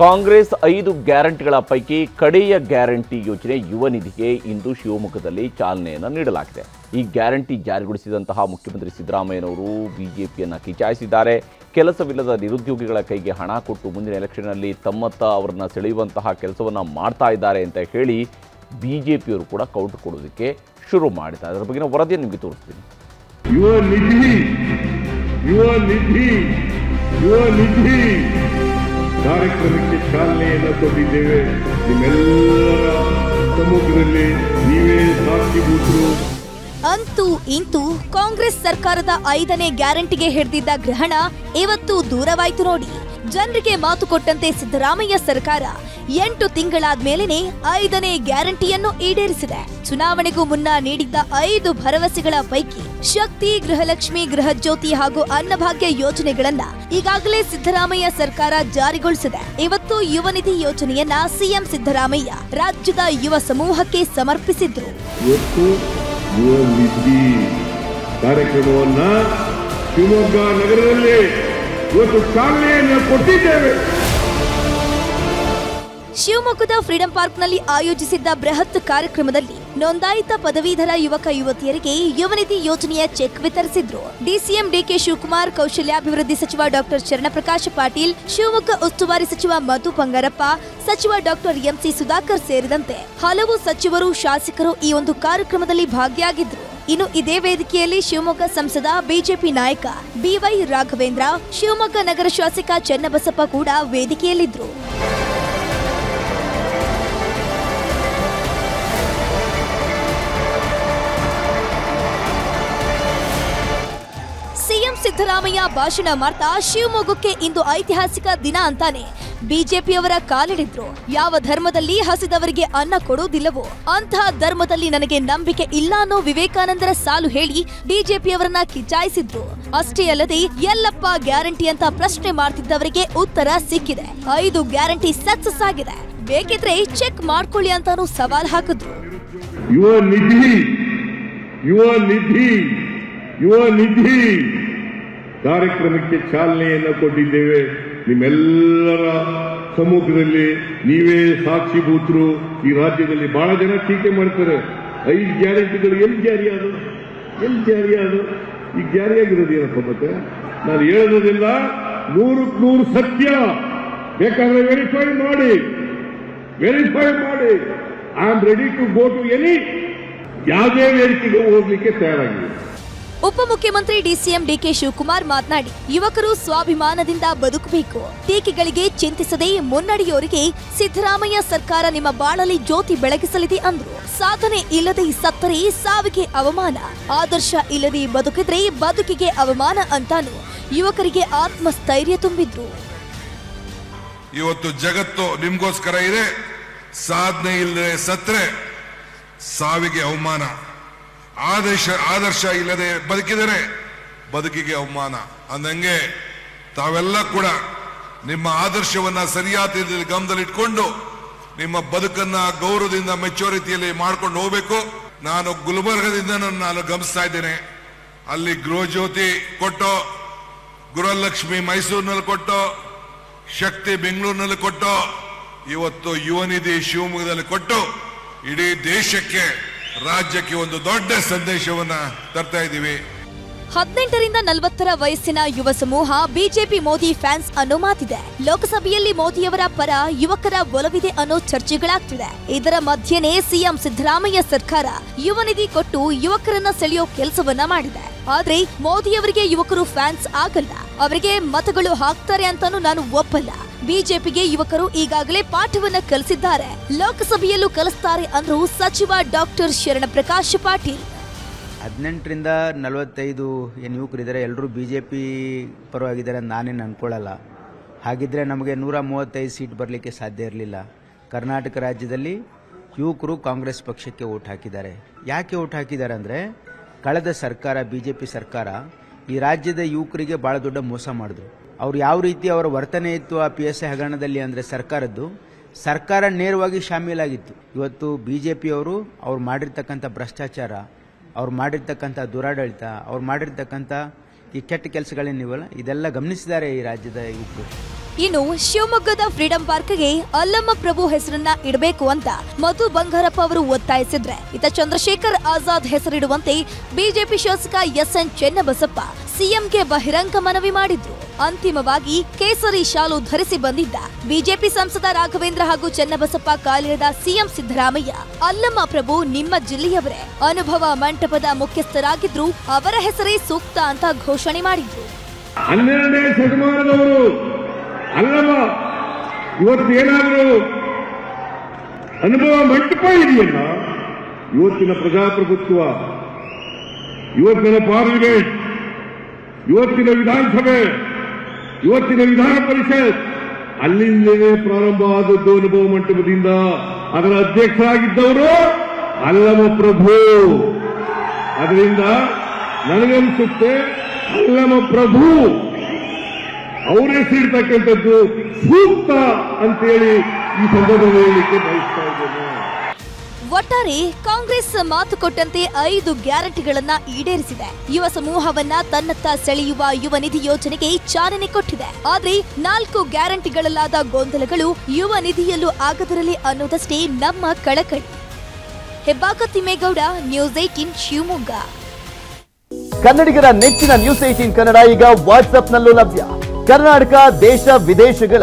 ಕಾಂಗ್ರೆಸ್ ಐದು ಗ್ಯಾರಂಟಿಗಳ ಪೈಕಿ ಕಡೆಯ ಗ್ಯಾರಂಟಿ ಯೋಜನೆ ಯುವ ನಿಧಿಗೆ ಇಂದು ಶಿವಮೊಗ್ಗದಲ್ಲಿ ಚಾಲನೆಯನ್ನು ನೀಡಲಾಗಿದೆ. ಈ ಗ್ಯಾರಂಟಿ ಜಾರಿಗೊಳಿಸಿದಂತಹ ಮುಖ್ಯಮಂತ್ರಿ ಸಿದ್ದರಾಮಯ್ಯನವರು ಬಿಜೆಪಿಯನ್ನು ಕಿಚಾಯಿಸಿದ್ದಾರೆ. ಕೆಲಸವಿಲ್ಲದ ನಿರುದ್ಯೋಗಿಗಳ ಕೈಗೆ ಹಣ ಕೊಟ್ಟು ಮುಂದಿನ ಎಲೆಕ್ಷನ್ನಲ್ಲಿ ತಮ್ಮತ್ತ ಅವರನ್ನು ಸೆಳೆಯುವಂತಹ ಕೆಲಸವನ್ನು ಮಾಡ್ತಾ ಇದ್ದಾರೆ ಅಂತ ಹೇಳಿ ಬಿಜೆಪಿಯವರು ಕೂಡ ಕೌಂಟ್ ಕೊಡೋದಕ್ಕೆ ಶುರು ಮಾಡಿದ್ದಾರೆ. ಅದರ ಬಗ್ಗೆ ವರದಿಯನ್ನು ನಿಮಗೆ ತೋರಿಸ್ತೀನಿ. ಯುವ ನಿಧಿ, ಯುವ ಕಾರ್ಯಕ್ರಮಕ್ಕೆ ಚಾಲನೆಯನ್ನು ಕೊಟ್ಟಿದ್ದೇವೆ. ನಿಮ್ಮೆಲ್ಲರ ಸಮ್ಮುಖದಲ್ಲಿ ನೀವೇ ಸಾಕ್ಷಿಭೂತರು ಅಂತೂ ಇಂತೂ ಕಾಂಗ್ರೆಸ್ ಸರ್ಕಾರದ ಐದನೇ ಗ್ಯಾರಂಟಿಗೆ ಹಿಡಿದಿದ್ದ ಗ್ರಹಣ ಇವತ್ತು ದೂರವಾಯಿತು ನೋಡಿ. ಜನರಿಗೆ ಮಾತು ಕೊಟ್ಟಂತೆ ಸಿದ್ದರಾಮಯ್ಯ ಸರ್ಕಾರ ಎಂಟು ತಿಂಗಳಾದ ಮೇಲೇನೆ ಐದನೇ ಗ್ಯಾರಂಟಿಯನ್ನು ಈಡೇರಿಸಿದೆ. ಚುನಾವಣೆಗೂ ಮುನ್ನ ನೀಡಿದ್ದ ಐದು ಭರವಸೆಗಳ ಪೈಕಿ ಶಕ್ತಿ, ಗೃಹಲಕ್ಷ್ಮಿ, ಗೃಹಜ್ಯೋತಿ ಹಾಗೂ ಅನ್ನಭಾಗ್ಯ ಯೋಜನೆಗಳನ್ನ ಈಗಾಗಲೇ ಸಿದ್ದರಾಮಯ್ಯ ಸರ್ಕಾರ ಜಾರಿಗೊಳಿಸಿದೆ. ಇವತ್ತು ಯುವ ನಿಧಿ ಯೋಜನೆಯನ್ನ ಸಿಎಂ ಸಿದ್ದರಾಮಯ್ಯ ರಾಜ್ಯದ ಯುವ ಸಮೂಹಕ್ಕೆ ಸಮರ್ಪಿಸಿದ್ರು. ಕಾರ್ಯಕ್ರಮವನ್ನ ಶಿವಮೊಗ್ಗ ನಗರದಲ್ಲಿ ಇವತ್ತು ಚಾಲನೆಯನ್ನು ಕೊಟ್ಟಿದ್ದೇವೆ. ಶಿವಮೊಗ್ಗದ ಫ್ರೀಡಂ ಪಾರ್ಕ್ನಲ್ಲಿ ಆಯೋಜಿಸಿದ್ದ ಬೃಹತ್ ಕಾರ್ಯಕ್ರಮದಲ್ಲಿ ನೋಂದಾಯಿತ ಪದವೀಧರ ಯುವಕ ಯುವತಿಯರಿಗೆ ಯುವನಿಧಿ ಯೋಜನೆಯ ಚೆಕ್ ವಿತರಿಸಿದ್ರು. ಡಿಸಿಎಂ ಡಿಕೆ ಶಿವಕುಮಾರ್, ಕೌಶಲ್ಯಾಭಿವೃದ್ಧಿ ಸಚಿವ ಡಾಕ್ಟರ್ ಶರಣಪ್ರಕಾಶ ಪಾಟೀಲ್, ಶಿವಮೊಗ್ಗ ಉಸ್ತುವಾರಿ ಸಚಿವ ಮಧು ಬಂಗಾರಪ್ಪ, ಸಚಿವ ಡಾಕ್ಟರ್ ಎಂಸಿ ಸುಧಾಕರ್ ಸೇರಿದಂತೆ ಹಲವು ಸಚಿವರು, ಶಾಸಕರು ಈ ಒಂದು ಕಾರ್ಯಕ್ರಮದಲ್ಲಿ ಭಾಗಿಯಾಗಿದ್ರು. ಇನ್ನು ಇದೇ ವೇದಿಕೆಯಲ್ಲಿ ಶಿವಮೊಗ್ಗ ಸಂಸದ, ಬಿಜೆಪಿ ನಾಯಕ ಬಿವೈ ರಾಘವೇಂದ್ರ, ಶಿವಮೊಗ್ಗ ನಗರ ಶಾಸಕ ಚನ್ನಬಸಪ್ಪ ಕೂಡ ವೇದಿಕೆಯಲ್ಲಿದ್ರು. ಸಿದ್ದರಾಮಯ್ಯ ಭಾಷಣ ಮಾಡ್ತಾ ಶಿವಮೊಗ್ಗಕ್ಕೆ ಇಂದು ಐತಿಹಾಸಿಕ ದಿನ ಅಂತಾನೆ. ಬಿಜೆಪಿಯವರ ಕಾಲಿಡಿದ್ರು ಯಾವ ಧರ್ಮದಲ್ಲಿ ಹಸಿದವರಿಗೆ ಅನ್ನ ಕೊಡೋದಿಲ್ಲವೋ ಅಂತಹ ಧರ್ಮದಲ್ಲಿ ನನಗೆ ನಂಬಿಕೆ ಇಲ್ಲ ಅನ್ನೋ ವಿವೇಕಾನಂದರ ಸಾಲು ಹೇಳಿ ಬಿಜೆಪಿಯವರನ್ನ ಕಿಚಾಯಿಸಿದ್ರು. ಅಷ್ಟೇ ಅಲ್ಲದೆ ಎಲ್ಲಪ್ಪ ಗ್ಯಾರಂಟಿ ಅಂತ ಪ್ರಶ್ನೆ ಮಾಡ್ತಿದ್ದವರಿಗೆ ಉತ್ತರ ಸಿಕ್ಕಿದೆ. ಐದು ಗ್ಯಾರಂಟಿ ಸಕ್ಸಸ್ ಆಗಿದೆ. ಬೇಕಿದ್ರೆ ಚೆಕ್ ಮಾಡ್ಕೊಳ್ಳಿ ಅಂತಾನು ಸವಾಲ್ ಹಾಕಿದ್ರು. ಯುವ ನಿಧಿ ಯುವ ನಿಧಿ ಯುವ ನಿಧಿ. ಕಾರ್ಯಕ್ರಮಕ್ಕೆ ಚಾಲನೆಯನ್ನು ಕೊಟ್ಟಿದ್ದೇವೆ. ನಿಮ್ಮೆಲ್ಲರ ಸಮ್ಮುಖದಲ್ಲಿ ನೀವೇ ಸಾಕ್ಷಿಭೂತರು ಈ ರಾಜ್ಯದಲ್ಲಿ ಬಹಳ ಜನ ಟೀಕೆ ಮಾಡ್ತಾರೆ. ಐದು ಗ್ಯಾರಂಟಿಗಳು ಎಲ್ಲಿ ಜಾರಿಯಾದರು ಎಲ್ಲಿ ಜಾರಿಯಾದ ಈ ಜಾರಿಯಾಗಿರೋದು ಏನಪ್ಪ ಮತ್ತೆ? ನಾನು ಹೇಳೋದಿಲ್ಲ ನೂರಕ್ಕೆ ನೂರು ಸತ್ಯ. ಬೇಕಾದ್ರೆ ವೆರಿಫೈ ಮಾಡಿ. ವೆರಿಫೈ ಮಾಡಿ. I am ready to go to any ಯಾವುದೇ ವೇದಿಕೆಗೆ ಹೋಗ್ಲಿಕ್ಕೆ ತಯಾರಾಗಿದೆ. ಉಪಮುಖ್ಯಮಂತ್ರಿ ಡಿಸಿಎಂ ಡಿಕೆ ಶಿವಕುಮಾರ್ ಮಾತನಾಡಿ, ಯುವಕರು ಸ್ವಾಭಿಮಾನದಿಂದ ಬದುಕಬೇಕು. ಟೀಕೆಗಳಿಗೆ ಚಿಂತಿಸದೆ ಮುನ್ನಡೆಯೋರಿಗೆ ಸಿದ್ದರಾಮಯ್ಯ ಸರ್ಕಾರ ನಿಮ್ಮ ಬಾಳಲಿ ಜ್ಯೋತಿ ಬೆಳಗಿಸಲಿದೆ ಅಂದ್ರು. ಸಾಧನೆ ಇಲ್ಲದೆ ಸತ್ತರೆ ಸಾವಿಗೆ ಅವಮಾನ. ಆದರ್ಶ ಇಲ್ಲದೆ ಬದುಕಿದ್ರೆ ಬದುಕಿಗೆ ಅವಮಾನ ಅಂತಾನು ಯುವಕರಿಗೆ ಆತ್ಮಸ್ಥೈರ್ಯ ತುಂಬಿದ್ರು. ಇವತ್ತು ಜಗತ್ತು ನಿಮ್ಗೋಸ್ಕರ ಇದೆ. ಸಾಧನೆ ಇಲ್ಲದೆ ಸತ್ತರೆ ಸಾವಿಗೆ ಅವಮಾನ. ಆದರ್ಶ ಆದರ್ಶ ಇಲ್ಲದೆ ಬದುಕಿದರೆ ಬದುಕಿಗೆ ಅವಮಾನ. ಅಂದಂಗೆ ತಾವೆಲ್ಲ ಕೂಡ ನಿಮ್ಮ ಆದರ್ಶವನ್ನ ಸರಿಯಾದ ರೀತಿಯಲ್ಲಿ ಗಮನದಲ್ಲಿಟ್ಕೊಂಡು ನಿಮ್ಮ ಬದುಕನ್ನ ಗೌರವದಿಂದ ಮೆಚುರಿಟಿಯಲ್ಲಿ ಮಾಡ್ಕೊಂಡು ಹೋಗ್ಬೇಕು. ನಾನು ಗುಲ್ಬರ್ಗದಿಂದ ನಾನು ಗಮನಿಸ್ತಾ ಇದ್ದೇನೆ. ಅಲ್ಲಿ ಗೃಹಜ್ಯೋತಿ ಕೊಟ್ಟು, ಗೃಹಲಕ್ಷ್ಮಿ ಮೈಸೂರಿನಲ್ಲಿ ಕೊಟ್ಟು, ಶಕ್ತಿ ಬೆಂಗಳೂರಿನಲ್ಲಿ ಕೊಟ್ಟು, ಇವತ್ತು ಯುವನಿಧಿ ಶಿವಮೊಗ್ಗದಲ್ಲಿ ಕೊಟ್ಟು ಇಡೀ ದೇಶಕ್ಕೆ ರಾಜ್ಯಕ್ಕೆ ಒಂದು ದೊಡ್ಡ ಸಂದೇಶವನ್ನ ತರ್ತಾ ಇದ್ದೀವಿ. ಹದಿನೆಂಟರಿಂದ ನಲವತ್ತರ ವಯಸ್ಸಿನ ಯುವ ಸಮೂಹ ಬಿಜೆಪಿ ಮೋದಿ ಫ್ಯಾನ್ಸ್ ಅನ್ನೋ ಮಾತಿದೆ. ಲೋಕಸಭೆಯಲ್ಲಿ ಮೋದಿಯವರ ಪರ ಯುವಕರ ಒಲವಿದೆ ಅನ್ನೋ ಚರ್ಚೆಗಳಾಗ್ತಿದೆ ಇದರ ಮಧ್ಯೆನೇ ಸಿಎಂ ಸಿದ್ದರಾಮಯ್ಯ ಸರ್ಕಾರ ಯುವ ನಿಧಿ ಕೊಟ್ಟು ಯುವಕರನ್ನ ಸೆಳೆಯೋ ಕೆಲಸವನ್ನ ಮಾಡಿದೆ. ಆದ್ರೆ ಮೋದಿಯವರಿಗೆ ಯುವಕರು ಫ್ಯಾನ್ಸ್ ಆಗಲ್ಲ. ಅವರಿಗೆ ಮತಗಳು ಹಾಕ್ತಾರೆ ಅಂತಾನು ನಾನು ಒಪ್ಪಲ್ಲ. ಬಿಜೆಪಿಗೆ ಯುವಕರು ಈಗಾಗಲೇ ಪಾಠವನ್ನ ಕಲಿಸಿದ್ದಾರೆ. ಲೋಕಸಭೆಯಲ್ಲೂ ಕಲಿಸ್ತಾರೆ ಅಂದ್ರು ಸಚಿವ ಡಾಕ್ಟರ್ ಶರಣ ಪ್ರಕಾಶ್ ಪಾಟೀಲ್. ಹದಿನೆಂಟರಿಂದ ನಲವತ್ತೈದು ಏನು ಯುವಕರಿದ್ದಾರೆ. ಎಲ್ಲರೂ ಬಿ ಜೆ ಪಿ ಪರವಾಗಿದ್ದಾರೆ ನಾನೇನು ಅನ್ಕೊಳ್ಳಲ್ಲ. ಹಾಗಿದ್ರೆ ನಮಗೆ ನೂರ ಮೂವತ್ತೈದು ಸೀಟ್ ಬರಲಿಕ್ಕೆ ಸಾಧ್ಯ ಇರಲಿಲ್ಲ. ಕರ್ನಾಟಕ ರಾಜ್ಯದಲ್ಲಿ ಯುವಕರು ಕಾಂಗ್ರೆಸ್ ಪಕ್ಷಕ್ಕೆ ಓಟ್ ಹಾಕಿದ್ದಾರೆ. ಯಾಕೆ ಓಟ್ ಹಾಕಿದ್ದಾರೆ ಅಂದರೆ, ಕಳೆದ ಸರ್ಕಾರ ಬಿ ಸರ್ಕಾರ ಈ ರಾಜ್ಯದ ಯುವಕರಿಗೆ ಭಾಳ ದೊಡ್ಡ ಮೋಸ ಮಾಡಿದ್ರು. ಅವ್ರು ಯಾವ ರೀತಿ ಅವರ ವರ್ತನೆ ಇತ್ತು ಆ ಪಿ ಎಸ್ ಐ ಹಗರಣದಲ್ಲಿ ಅಂದರೆ ಸರ್ಕಾರದ್ದು, ಸರ್ಕಾರ ನೇರವಾಗಿ ಶಾಮೀಲಾಗಿತ್ತು. ಇವತ್ತು ಬಿ ಜೆ ಪಿಯವರು ಅವ್ರು ಮಾಡಿರ್ತಕ್ಕಂಥ ಭ್ರಷ್ಟಾಚಾರ, ಅವ್ರು ಮಾಡಿರ್ತಕ್ಕಂಥ ದುರಾಡಳಿತ, ಅವ್ರು ಮಾಡಿರ್ತಕ್ಕಂಥ ಈ ಕೆಟ್ಟ ಕೆಲಸಗಳೇನಿವಲ್ಲ ಇದೆಲ್ಲ ಗಮನಿಸಿದ್ದಾರೆ ಈ ರಾಜ್ಯದ ಯುವಕರು. ಇನ್ನು ಶಿವಮೊಗ್ಗದ ಫ್ರೀಡಂ ಪಾರ್ಕ್ಗೆ ಅಲ್ಲಮ್ಮ ಪ್ರಭು ಹೆಸರನ್ನ ಇಡಬೇಕು ಅಂತ ಮಧು ಬಂಗಾರಪ್ಪ ಅವರು ಒತ್ತಾಯಿಸಿದ್ರೆ. ಇತ ಚಂದ್ರಶೇಖರ್ ಆಜಾದ್ ಹೆಸರಿಡುವಂತೆ ಬಿಜೆಪಿ ಶಾಸಕ ಎಸ್ ಎನ್ ಚೆನ್ನಬಸಪ್ಪ ಸಿಎಂಗೆ ಬಹಿರಂಗ ಮನವಿ ಮಾಡಿದ್ರು. ಅಂತಿಮವಾಗಿ ಕೇಸರಿ ಶಾಲು ಧರಿಸಿ ಬಂದಿದ್ದ ಬಿಜೆಪಿ ಸಂಸದ ರಾಘವೇಂದ್ರ ಹಾಗೂ ಚೆನ್ನಬಸಪ್ಪ ಕಾಲಿರದ ಸಿಎಂ ಸಿದ್ದರಾಮಯ್ಯ. ಅಲ್ಲಮ್ಮ ಪ್ರಭು ನಿಮ್ಮ ಜಿಲ್ಲೆಯವರೇ. ಅನುಭವ ಮಂಟಪದ ಮುಖ್ಯಸ್ಥರಾಗಿದ್ರು, ಅವರ ಹೆಸರೇ ಸೂಕ್ತ ಅಂತ ಘೋಷಣೆ ಮಾಡಿದ್ರು. ಹನ್ನೆರಡನೇ ಶತಮಾನದವರು. ಇವತ್ತೇನಾದರೂ ಅನುಭವ ಮಂಟಪ ಇದೆಯಲ್ಲ? ಇವತ್ತಿನ ಪ್ರಜಾಪ್ರಭುತ್ವ, ಇವತ್ತಿನ ಪಾರ್ಲಿಮೆಂಟ್ ಇವತ್ತಿನ ವಿಧಾನಸಭೆ. ಇವತ್ತಿನ ವಿಧಾನ ಪರಿಷತ್ ಅಲ್ಲಿಂದಲೇ ಪ್ರಾರಂಭ ಆದದ್ದು ಅನುಭವ ಮಂಟಪದಿಂದ ಅದರ ಅಧ್ಯಕ್ಷರಾಗಿದ್ದವರು ಅಲ್ಲಮ ಪ್ರಭು. ಅದರಿಂದ ನನಗನ್ಸುತ್ತೆ ಅಲ್ಲಮ ಪ್ರಭು ಅವರೇ ಸೇರ್ತಕ್ಕಂಥದ್ದು ಸೂಕ್ತ ಅಂತೇಳಿ ಈ ಸಂದರ್ಭದಲ್ಲಿ ಹೇಳಲಿಕ್ಕೆ ಬಯಸ್ತಾ ಇದ್ದೇನೆ. ಒಟ್ಟಾರೆ ಕಾಂಗ್ರೆಸ್ ಮಾತು ಕೊಟ್ಟಂತೆ ಐದು ಗ್ಯಾರಂಟಿಗಳನ್ನ ಈಡೇರಿಸಿದೆ. ಯುವ ಸಮೂಹವನ್ನ ತನ್ನತ್ತ ಸೆಳೆಯುವ ಯುವ ನಿಧಿ ಯೋಜನೆಗೆ ಚಾಲನೆ ಕೊಟ್ಟಿದೆ. ಆದ್ರೆ ನಾಲ್ಕು ಗ್ಯಾರಂಟಿಗಳಲ್ಲಾದ ಗೊಂದಲಗಳು ಯುವ ನಿಧಿಯಲ್ಲೂ ಆಗದಿರಲಿ ಅನ್ನೋದಷ್ಟೇ ನಮ್ಮ ಕಳಕಳಿ. Hebbaka Thimmegowda news eighteen Shivamogga. ಕನ್ನಡಿಗರ ನೆಚ್ಚಿನ ನ್ಯೂಸ್ ಏಟೀನ್ ಕನ್ನಡ ಈಗ ವಾಟ್ಸ್ಆಪ್ನಲ್ಲೂ ಲಭ್ಯ. ಕರ್ನಾಟಕ, ದೇಶ, ವಿದೇಶಗಳ